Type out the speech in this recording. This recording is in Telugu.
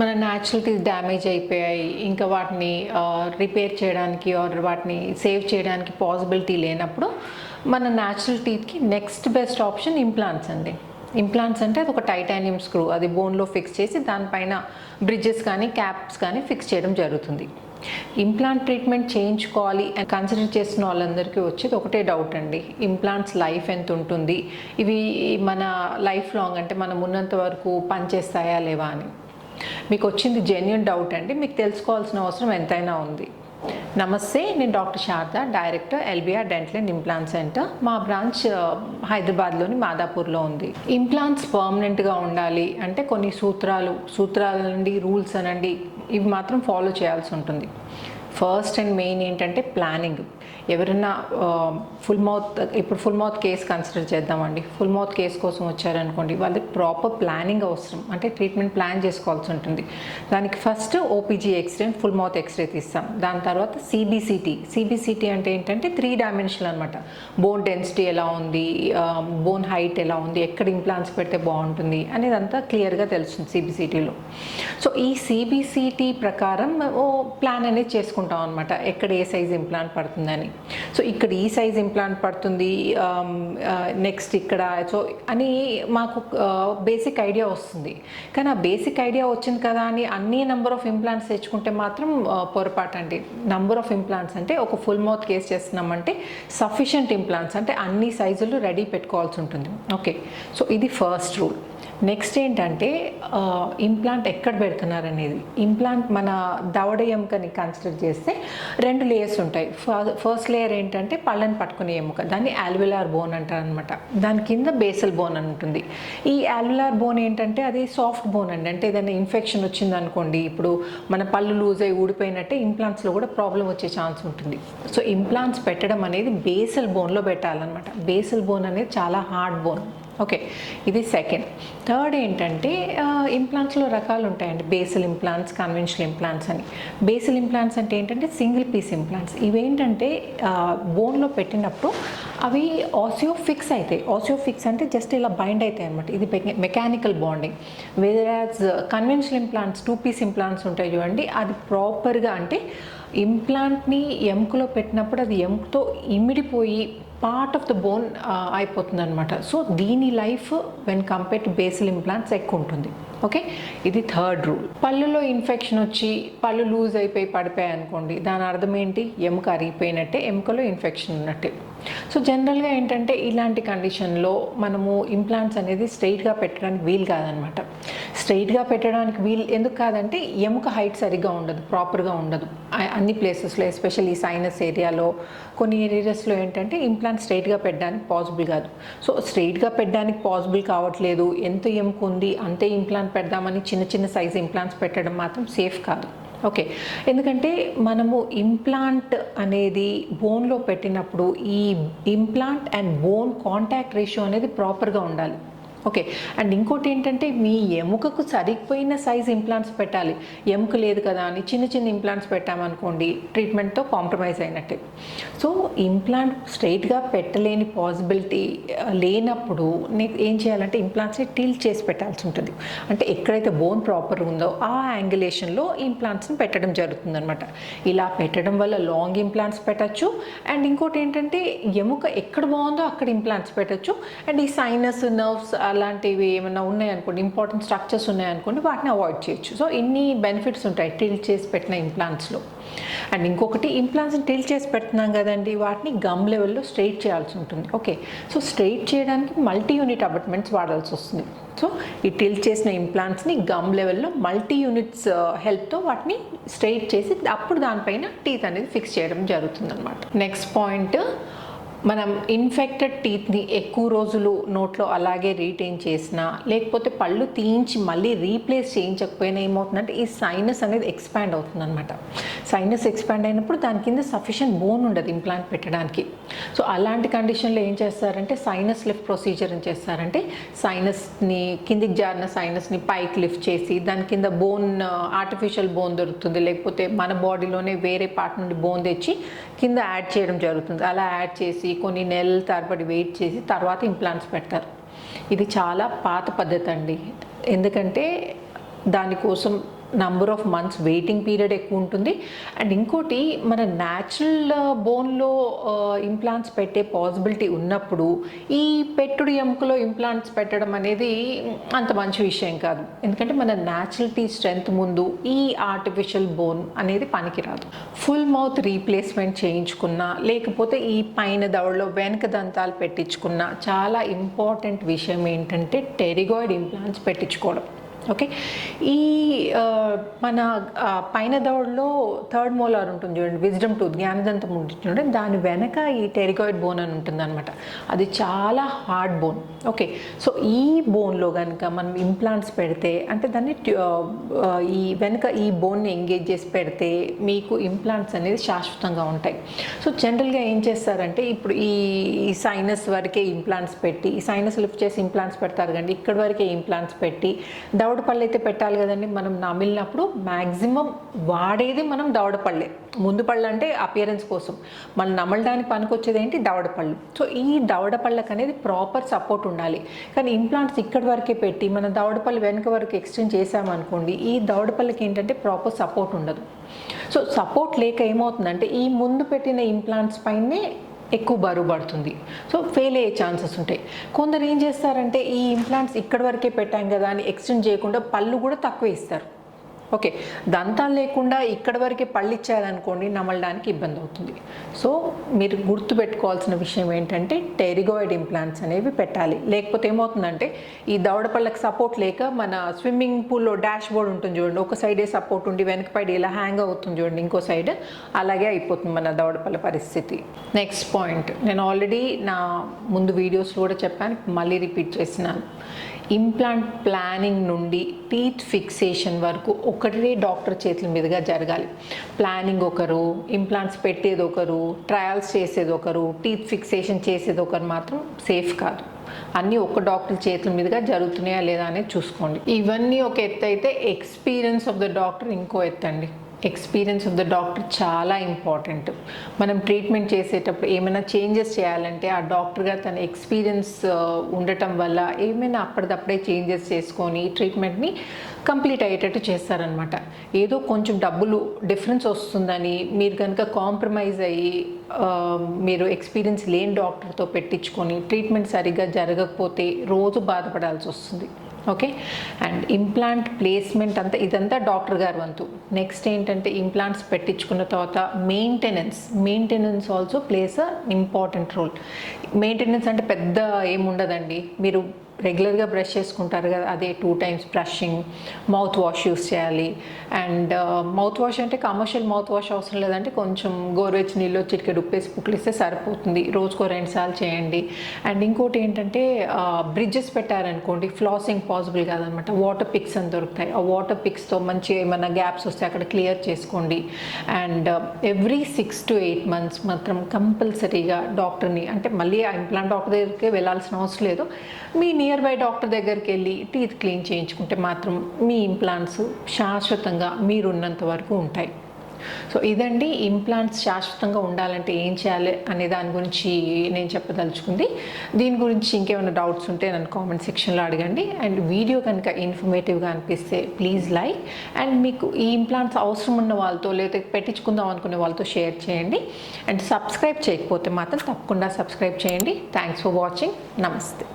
మన న్యాచురలిటీస్ డ్యామేజ్ అయిపోయాయి. ఇంకా వాటిని రిపేర్ చేయడానికి ఆర్ వాటిని సేవ్ చేయడానికి పాసిబిలిటీ లేనప్పుడు మన న్యాచురల్ టీత్కి నెక్స్ట్ బెస్ట్ ఆప్షన్ ఇంప్లాంట్స్ అండి. ఇంప్లాంట్స్ అంటే అది ఒక టైటానియం స్క్రూ అది బోన్లో ఫిక్స్ చేసి దానిపైన బ్రిడ్జెస్ కానీ క్యాప్స్ కానీ ఫిక్స్ చేయడం జరుగుతుంది. ఇంప్లాంట్ ట్రీట్మెంట్ చేయించుకోవాలి అని కన్సిడర్ చేసిన వాళ్ళందరికీ వచ్చేది ఒకటే డౌట్ అండి. ఇంప్లాంట్స్ లైఫ్ ఎంత ఉంటుంది? ఇవి మన లైఫ్ లాంగ్ అంటే మనం ఉన్నంత వరకు పనిచేస్తాయా లేవా అని. మీకు వచ్చింది జెన్యున్ డౌట్ అండి మీకు తెలుసుకోవాల్సిన అవసరం ఎంతైనా ఉంది. నమస్తే నేను doctor Sharada director LBR dental and implant centre. మా బ్రాంచ్ హైదరాబాద్లోని మాదాపూర్లో ఉంది. ఇంప్లాంట్స్ పర్మనెంట్గా ఉండాలి అంటే కొన్ని సూత్రాలు సూత్రాలు అండి రూల్స్ అనండి ఇవి మాత్రం ఫాలో చేయాల్సి ఉంటుంది. ఫస్ట్ అండ్ మెయిన్ ఏంటంటే ప్లానింగ్. ఎవరైనా ఫుల్ మౌత్ ఇప్పుడు ఫుల్ మౌత్ కేస్ కన్సిడర్ చేద్దామండి. ఫుల్ మౌత్ కేస్ కోసం వచ్చారనుకోండి వాళ్ళకి ప్రాపర్ ప్లానింగ్ అవసరం. అంటే ట్రీట్మెంట్ ప్లాన్ చేసుకోవాల్సి ఉంటుంది. దానికి first OPG X-ray full mouth X-ray తీస్తాం. దాని తర్వాత సిబిసిటీ సిబిసిటీ అంటే ఏంటంటే త్రీ డైమెన్షనల్ అనమాట బోన్ డెన్సిటీ ఎలా ఉంది? బోన్ హైట్ ఎలా ఉంది? ఎక్కడ ఇంప్లాంట్స్ పెడితే బాగుంటుంది? అనేది అంతా క్లియర్గా తెలుస్తుంది సిబిసిటీలో సో ఈ సిబిసిటీ ప్రకారం ఓ ప్లాన్ అనేది చేసుకుంటాం. అనమాట ఎక్కడ ఏ సైజ్ ఇంప్లాంట్ పడుతుందని. సో ఇక్కడ ఈ సైజ్ ఇంప్లాంట్ పడుతుంది నెక్స్ట్ ఇక్కడ. సో అని మాకు బేసిక్ ఐడియా వస్తుంది. కానీ ఆ బేసిక్ ఐడియా వచ్చింది కదా అని అన్ని నెంబర్ ఆఫ్ ఇంప్లాంట్స్ తెచ్చుకుంటే మాత్రం పొరపాటు అండి నంబర్ ఆఫ్ ఇంప్లాంట్స్ అంటే ఒక ఫుల్ మౌత్ కేస్ చేస్తున్నామంటే సఫిషియంట్ ఇంప్లాంట్స్. అంటే అన్ని సైజులు రెడీ పెట్టుకోవాల్సి ఉంటుంది. ఓకే. సో ఇది ఫస్ట్ రూల్. నెక్స్ట్ ఏంటంటే ఇంప్లాంట్ ఎక్కడ పెడుతున్నారు అనేది ఇంప్లాంట్ మన దవడ ఎముకని కన్సిడర్ చేస్తే రెండు లేయర్స్ ఉంటాయి. ఫస్ట్ లేయర్ ఏంటంటే పళ్ళని పట్టుకునే ఎముక. దాన్ని ఆల్విలార్ బోన్ అంటారు అనమాట దాని కింద బేసల్ బోన్ అని ఉంటుంది. ఈ ఆల్విలార్ బోన్ ఏంటంటే అది సాఫ్ట్ బోన్ అండి. అంటే ఏదైనా ఇన్ఫెక్షన్ వచ్చిందనుకోండి ఇప్పుడు మన పళ్ళు లూజ్ అయి ఊడిపోయినట్టే ఇంప్లాంట్స్లో కూడా ప్రాబ్లం వచ్చే ఛాన్స్ ఉంటుంది. సో ఇంప్లాంట్స్ పెట్టడం అనేది బేసల్ బోన్లో పెట్టాలన్నమాట. బేసల్ బోన్ అనేది చాలా హార్డ్ బోన్ ఓకే ఇది సెకండ్ థర్డ్ ఏంటంటే ఇంప్లాంట్స్లో రకాలు ఉంటాయండి బేసల్ ఇంప్లాంట్స్ కన్వెన్షనల్ ఇంప్లాంట్స్ అని. బేసల్ ఇంప్లాంట్స్ అంటే ఏంటంటే సింగిల్ పీస్ ఇంప్లాంట్స్ ఇవేంటంటే బోన్లో పెట్టినప్పుడు అవి ఆసియో ఫిక్స్ అవుతాయి ఆసియో ఫిక్స్ అంటే జస్ట్ ఇలా బైండ్ అవుతాయి అనమాట ఇది mechanical bonding whereas conventional implants two piece implants ఉంటాయి చూడండి అది ప్రాపర్గా అంటే ఇంప్లాంట్ని ఎముకలో పెట్టినప్పుడు అది ఎముకతో ఇమిడిపోయి పార్ట్ ఆఫ్ ద బోన్ అయిపోతుంది అనమాట సో దీని life when compare to basal implants ఎక్కువ ఉంటుంది. ఓకే ఇది థర్డ్ రూల్ పళ్ళులో ఇన్ఫెక్షన్ వచ్చి పళ్ళు లూజ్ అయిపోయి పడిపోయాయి అనుకోండి దాని అర్థం ఏంటి? ఎముక అరిగిపోయినట్టే ఎముకలో ఇన్ఫెక్షన్ ఉన్నట్టే. సో జనరల్గా ఏంటంటే ఇలాంటి కండిషన్లో మనము ఇంప్లాంట్స్ అనేది స్ట్రైట్గా పెట్టడానికి వీలు కాదనమాట. స్ట్రైట్గా పెట్టడానికి వీలు ఎందుకు కాదంటే ఎముక హైట్ సరిగ్గా ఉండదు ప్రాపర్గా ఉండదు. అన్ని ప్లేసెస్లో ఎస్పెషల్లీ సైనస్ ఏరియాలో కొన్ని ఏరియాస్లో ఏంటంటే ఇంప్లాంట్ స్ట్రైట్గా పెట్టడానికి పాసిబుల్ కాదు. సో స్ట్రైట్గా పెట్టడానికి పాసిబుల్ కావట్లేదు ఎంత ఎముక ఉంది అంతే ఇంప్లాంట్ పెడదామని చిన్న చిన్న సైజ్ ఇంప్లాంట్స్ పెట్టడం మాత్రం సేఫ్ కాదు. ఓకే. ఎందుకంటే మనము ఇంప్లాంట్ అనేది బోన్లో పెట్టినప్పుడు ఈ implant and bone contact ratio అనేది ప్రాపర్గా ఉండాలి. ఓకే. అండ్ ఇంకోటి ఏంటంటే మీ ఎముకకు సరిపోయిన సైజ్ ఇంప్లాంట్స్ పెట్టాలి. ఎముక లేదు కదా అని చిన్న చిన్న ఇంప్లాంట్స్ పెట్టామనుకోండి ట్రీట్మెంట్తో కాంప్రమైజ్ అయినట్టే. సో ఇంప్లాంట్ స్ట్రైట్గా పెట్టలేని పాసిబిలిటీ లేనప్పుడు నీకు ఏం చేయాలంటే ఇంప్లాంట్స్ని టీల్ చేసి పెట్టాల్సి ఉంటుంది. అంటే ఎక్కడైతే బోన్ ప్రాపర్ ఉందో ఆ యాంగులేషన్లో ఇంప్లాంట్స్ని పెట్టడం జరుగుతుంది అనమాట ఇలా పెట్టడం వల్ల లాంగ్ ఇంప్లాంట్స్ పెట్టచ్చు. అండ్ ఇంకోటి ఏంటంటే ఎముక ఎక్కడ బాగుందో అక్కడ ఇంప్లాంట్స్ పెట్టచ్చు. అండ్ ఈ సైనస్ నర్వ్స్ అలాంటివి ఏమైనా ఉన్నాయనుకోండి ఇంపార్టెంట్ స్ట్రక్చర్స్ ఉన్నాయనుకోండి వాటిని అవాయిడ్ చేయొచ్చు. సో ఇన్ని బెనిఫిట్స్ ఉంటాయి టిల్ చేసి పెట్టిన ఇంప్లాంట్స్లో అండ్ ఇంకొకటి ఇంప్లాంట్స్ని టిల్ చేసి పెడుతున్నాం కదండి వాటిని గమ్ లెవెల్లో స్ట్రైట్ చేయాల్సి ఉంటుంది. ఓకే సో స్ట్రైట్ చేయడానికి మల్టీ యూనిట్ అబట్మెంట్స్ వాడాల్సి వస్తుంది. సో ఈ టిల్ చేసిన ఇంప్లాంట్స్ని గమ్ లెవెల్లో మల్టీ యూనిట్స్ హెల్ప్తో వాటిని స్ట్రైట్ చేసి అప్పుడు దానిపైన టీత్ అనేది ఫిక్స్ చేయడం జరుగుతుంది అనమాట నెక్స్ట్ పాయింట్ మనం ఇన్ఫెక్టెడ్ టీత్ని ఎక్కువ రోజులు నోట్లో అలాగే రీటైన్ చేసినా లేకపోతే పళ్ళు తీయించి మళ్ళీ రీప్లేస్ చేయించకపోయినా ఏమవుతుందంటే ఈ సైనస్ అనేది ఎక్స్పాండ్ అవుతుందన్నమాట. సైనస్ ఎక్స్పాండ్ అయినప్పుడు దాని కింద సఫిషియెంట్ బోన్ ఉండదు ఇంప్లాంట్ పెట్టడానికి. సో అలాంటి కండిషన్లో ఏం చేస్తారంటే సైనస్ లిఫ్ట్ ప్రొసీజర్ అని చేస్తారంటే సైనస్ని కిందికి జారిన సైనస్ని పైకి లిఫ్ట్ చేసి దాని కింద బోన్ ఆర్టిఫిషియల్ బోన్ దొరుకుతుంది. లేకపోతే మన బాడీలోనే వేరే పార్ట్ నుండి బోన్ తెచ్చి కింద యాడ్ చేయడం జరుగుతుంది. అలా యాడ్ చేసి కొన్ని నెలల తరబడి వెయిట్ చేసి తర్వాత ఇంప్లాంట్స్ పెడతారు. ఇది చాలా పాత పద్ధతి అండి. ఎందుకంటే దానికోసం number of months waiting period ఎక్కువ ఉంటుంది. అండ్ ఇంకోటి మన న్యాచురల్ బోన్లో ఇంప్లాంట్స్ పెట్టే పాసిబిలిటీ ఉన్నప్పుడు ఈ పెట్టుడు ఎముకలో ఇంప్లాంట్స్ పెట్టడం అనేది అంత మంచి విషయం కాదు. ఎందుకంటే మన న్యాచురల్టీ స్ట్రెంగ్త్ ముందు ఈ ఆర్టిఫిషియల్ బోన్ అనేది పనికిరాదు. ఫుల్ మౌత్ రీప్లేస్మెంట్ చేయించుకున్నా లేకపోతే ఈ పైన దవడలో వెనక దంతాలు పెట్టించుకున్నా చాలా ఇంపార్టెంట్ విషయం ఏంటంటే టెరిగాయిడ్ ఇంప్లాంట్స్ పెట్టించుకోవడం. ఓకే? ఈ మన పైన దౌడ్లో థర్డ్ మోలార్ ఉంటుంది చూడండి విజ్డమ్ టూత్ జ్ఞానదంతం ఉంటుంది చూడండి దాని వెనక ఈ టెరిగాయిడ్ బోన్ అని ఉంటుంది అనమాట అది చాలా హార్డ్ బోన్. ఓకే? సో ఈ బోన్లో కనుక మనం ఇంప్లాంట్స్ పెడితే అంటే దాన్ని ఈ వెనక ఈ బోన్ని ఎంగేజ్ చేసి పెడితే మీకు ఇంప్లాంట్స్ అనేది శాశ్వతంగా ఉంటాయి. సో జనరల్గా ఏం చేస్తారంటే ఇప్పుడు ఈ సైనస్ వరకే ఇంప్లాంట్స్ పెట్టి ఈ సైనస్ లిఫ్ట్ చేసి ఇంప్లాంట్స్ పెడతారు కానీ ఇక్కడ వరకే ఇంప్లాంట్స్ పెట్టి దౌడ్ పళ్ళు అయితే పెట్టాలి కదండి. మనం నమిలినప్పుడు మ్యాక్సిమం వాడేది మనం దవడ ముందు పళ్ళు అంటే అపియరెన్స్ కోసం. మనం నమలడానికి పనికొచ్చేది ఏంటి? దవడపళ్ళు. సో ఈ దవడపళ్ళకు అనేది ప్రాపర్ సపోర్ట్ ఉండాలి. కానీ ఇంప్లాంట్స్ ఇక్కడి వరకే పెట్టి మన దవడపళ్ళు వెనక వరకు ఎక్స్టెండ్ చేసామనుకోండి ఈ దవడపళ్ళకి ఏంటంటే ప్రాపర్ సపోర్ట్ ఉండదు. సో సపోర్ట్ లేక ఏమవుతుందంటే ఈ ముందు పెట్టిన ఇంప్లాంట్స్ పైనే ఎక్కువ బరువు పడుతుంది. సో ఫెయిల్ అయ్యే ఛాన్సెస్ ఉంటాయి. కొందరు ఏం చేస్తారంటే ఈ ఇంప్లాంట్స్ ఇక్కడి వరకే పెట్టాం కదా అని ఎక్స్టెండ్ చేయకుండా పళ్ళు కూడా తక్కువ ఇస్తారు ఓకే దంతాలు లేకుండా ఇక్కడ వరకే పళ్ళిచ్చారనుకోండి నమలడానికి ఇబ్బంది అవుతుంది. సో మీరు గుర్తుపెట్టుకోవాల్సిన విషయం ఏంటంటే టెరిగోయిడ్ ఇంప్లాంట్స్ అనేవి పెట్టాలి. లేకపోతే ఏమవుతుందంటే ఈ దవడపళ్ళకి సపోర్ట్ లేక మన స్విమ్మింగ్ పూల్లో డాష్ బోర్డ్ ఉంటుంది చూడండి ఒక సైడే సపోర్ట్ ఉండి వెనక పైడి ఇలా హ్యాంగ్ అవుతుంది చూడండి ఇంకో సైడ్ అలాగే అయిపోతుంది మన దవడపళ్ళ పరిస్థితి. నెక్స్ట్ పాయింట్ నేను ఆల్రెడీ నా ముందు వీడియోస్ కూడా చెప్పాను మళ్ళీ రిపీట్ చేసినాను ఇంప్లాంట్ ప్లానింగ్ నుండి టీత్ ఫిక్సేషన్ వరకు ఒకటే డాక్టర్ చేతుల మీదుగా జరగాలి. ప్లానింగ్ ఒకరు ఇంప్లాంట్స్ పెట్టేది ఒకరు ట్రయల్స్ చేసేది ఒకరు టీత్ ఫిక్సేషన్ చేసేది ఒకరు మాత్రం సేఫ్ కాదు. అన్నీ ఒక డాక్టర్ చేతుల మీదుగా జరుగుతున్నాయా లేదా అనేది చూసుకోండి. ఇవన్నీ ఒక ఎత్తు అయితే ఎక్స్పీరియన్స్ ఆఫ్ ద డాక్టర్ ఇంకో ఎత్తు అండి. ఎక్స్పీరియన్స్ ఆఫ్ ద డాక్టర్ చాలా ఇంపార్టెంట్ మనం ట్రీట్మెంట్ చేసేటప్పుడు ఏమైనా చేంజెస్ చేయాలంటే ఆ డాక్టర్గా తన ఎక్స్పీరియన్స్ uh, ఉండటం వల్ల ఏమైనా అప్పటిదప్పుడే చేంజెస్ చేసుకొని ట్రీట్మెంట్ని కంప్లీట్ అయ్యేటట్టు చేస్తారనమాట ఏదో కొంచెం డబ్బులు డిఫరెన్స్ వస్తుందని మీరు కనుక కాంప్రమైజ్ అయ్యి uh, మీరు ఎక్స్పీరియన్స్ లేని డాక్టర్తో పెట్టించుకొని ట్రీట్మెంట్ సరిగ్గా జరగకపోతే రోజు బాధపడాల్సి వస్తుంది. ఓకే? అండ్ ఇంప్లాంట్ ప్లేస్మెంట్ అంతా ఇదంతా డాక్టర్ గారు వంతు. నెక్స్ట్ ఏంటంటే ఇంప్లాంట్స్ పెట్టించుకున్న తర్వాత maintenance. Maintenance also plays a important role. Maintenance అంటే పెద్ద ఏముండదండి. మీరు రెగ్యులర్గా బ్రష్ చేసుకుంటారు కదా అదే two times brushing mouthwash use చేయాలి. అండ్ మౌత్ వాష్ అంటే కమర్షియల్ మౌత్ వాష్ అవసరం లేదంటే కొంచెం గోరువెచ్చి నీళ్ళు చిటికెడు ఉప్పేసి పుక్లిస్తే సరిపోతుంది. రోజుకో రెండు సార్లు చేయండి. అండ్ ఇంకోటి ఏంటంటే బ్రిడ్జెస్ పెట్టారనుకోండి ఫ్లాసింగ్ పాసిబుల్ కాదనమాట. వాటర్ పిక్స్ అని దొరుకుతాయి. ఆ వాటర్ పిక్స్తో మంచి ఏమైనా గ్యాప్స్ వస్తే అక్కడ క్లియర్ చేసుకోండి. And every six to eight months మాత్రం కంపల్సరీగా డాక్టర్ని అంటే మళ్ళీ ఆ ఇంప్లాంట్ డాక్టర్ దగ్గరికి వెళ్ళాల్సిన అవసరం లేదు. మీ నియర్ బై డాక్టర్ దగ్గరికి వెళ్ళి టీత్ క్లీన్ చేయించుకుంటే మాత్రం మీ ఇంప్లాంట్స్ శాశ్వతంగా మీరున్నంత వరకు ఉంటాయి. సో ఇదండి ఇంప్లాంట్స్ శాశ్వతంగా ఉండాలంటే ఏం చేయాలి అనే దాని గురించి నేను చెప్పదలుచుకుంది. దీని గురించి ఇంకేమైనా డౌట్స్ ఉంటే నన్ను కామెంట్ సెక్షన్లో అడగండి. అండ్ వీడియో కనుక ఇన్ఫర్మేటివ్గా అనిపిస్తే ప్లీజ్ లైక్ అండ్ మీకు ఈ ఇంప్లాంట్స్ అవసరం ఉన్న వాళ్ళతో లేదా పెట్టించుకుందాం అనుకునే వాళ్ళతో షేర్ చేయండి. అండ్ సబ్స్క్రైబ్ చేయకపోతే మాత్రం తప్పకుండా సబ్స్క్రైబ్ చేయండి. థ్యాంక్స్ ఫర్ వాచింగ్ నమస్తే